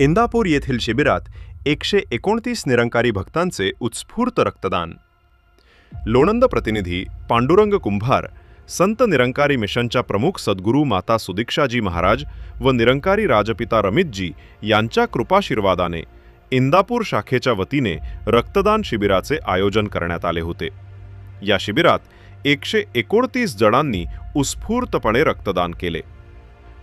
इंदापूर येथील शिबिरात एकशे एकोणतीस निरंकारी भक्तांचे उत्स्फूर्त रक्तदान. लोणंद प्रतिनिधी पांडुरंग कुंभार संत निरंकारी मिशनच्या प्रमुख सद्गुरू माता सुदीक्षाजी महाराज व निरंकारी राजपिता रमितजी यांच्या कृपाशीर्वादाने इंदापूर शाखेच्या वतीने रक्तदान शिबिराचे आयोजन करण्यात आले होते. या शिबिरात एकशे एकोणतीस जणांनी उत्स्फूर्तपणे रक्तदान केले.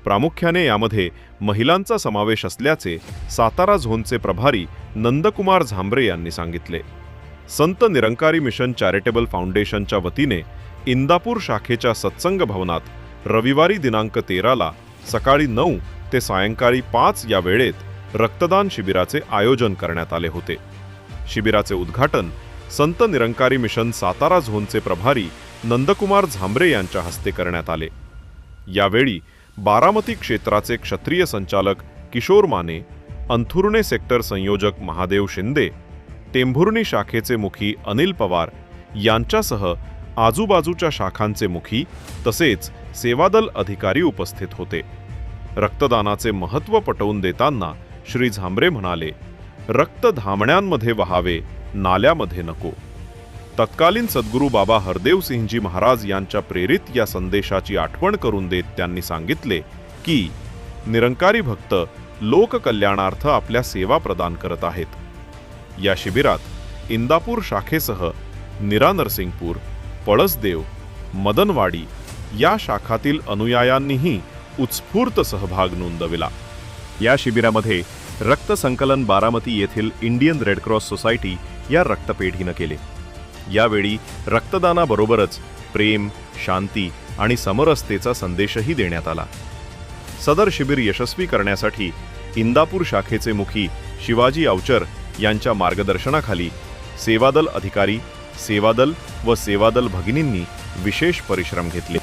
प्रामुख्याने यामध्ये महिलांचा समावेश असल्याचे सातारा झोनचे प्रभारी नंदकुमार झांबरे यांनी सांगितले. संत निरंकारी मिशन चॅरिटेबल फाउंडेशनच्या वतीने इंदापूर शाखेच्या सत्संग भवनात रविवारी दिनांक तेराला सकाळी नऊ ते सायंकाळी पाच या वेळेत रक्तदान शिबिराचे आयोजन करण्यात आले होते. शिबिराचे उद्घाटन संत निरंकारी मिशन सातारा झोनचे प्रभारी नंदकुमार झांबरे यांच्या हस्ते करण्यात आले. यावेळी बारामती क्षेत्राचे क्षत्रिय संचालक किशोर माने अंथुर्णे सेक्टर संयोजक महादेव शिंदे टेंभुर्णी शाखेचे मुखी अनिल पवार यांच्यासह आजूबाजूच्या शाखांचे मुखी तसेच सेवादल अधिकारी उपस्थित होते. रक्तदानाचे महत्त्व पटवून देताना श्री झांबरे म्हणाले रक्त धामण्यांमध्ये वहावे नाल्यामध्ये नको. तत्कालीन सद्गुरू बाबा हरदेव सिंहजी महाराज यांच्या प्रेरित या संदेशाची आठवण करून देत त्यांनी सांगितले की निरंकारी भक्त लोककल्याणार्थ आपल्या सेवा प्रदान करत आहेत. या शिबिरात इंदापूर शाखेसह निरा नरसिंगपूर पळसदेव मदनवाडी या शाखातील अनुयायांनीही उत्स्फूर्त सहभाग नोंदविला. या शिबिरामध्ये रक्त संकलन बारामती येथील इंडियन रेडक्रॉस सोसायटी या रक्तपेढीनं केले. यावेळी रक्तदानाबरोबरच प्रेम शांती आणि समरसतेचा संदेशही देण्यात आला. सदर शिबिर यशस्वी करण्यासाठी इंदापूर शाखेचे मुखी शिवाजी अवचर यांच्या मार्गदर्शनाखाली सेवादल अधिकारी सेवादल व सेवादल भगिनींनी विशेष परिश्रम घेतले.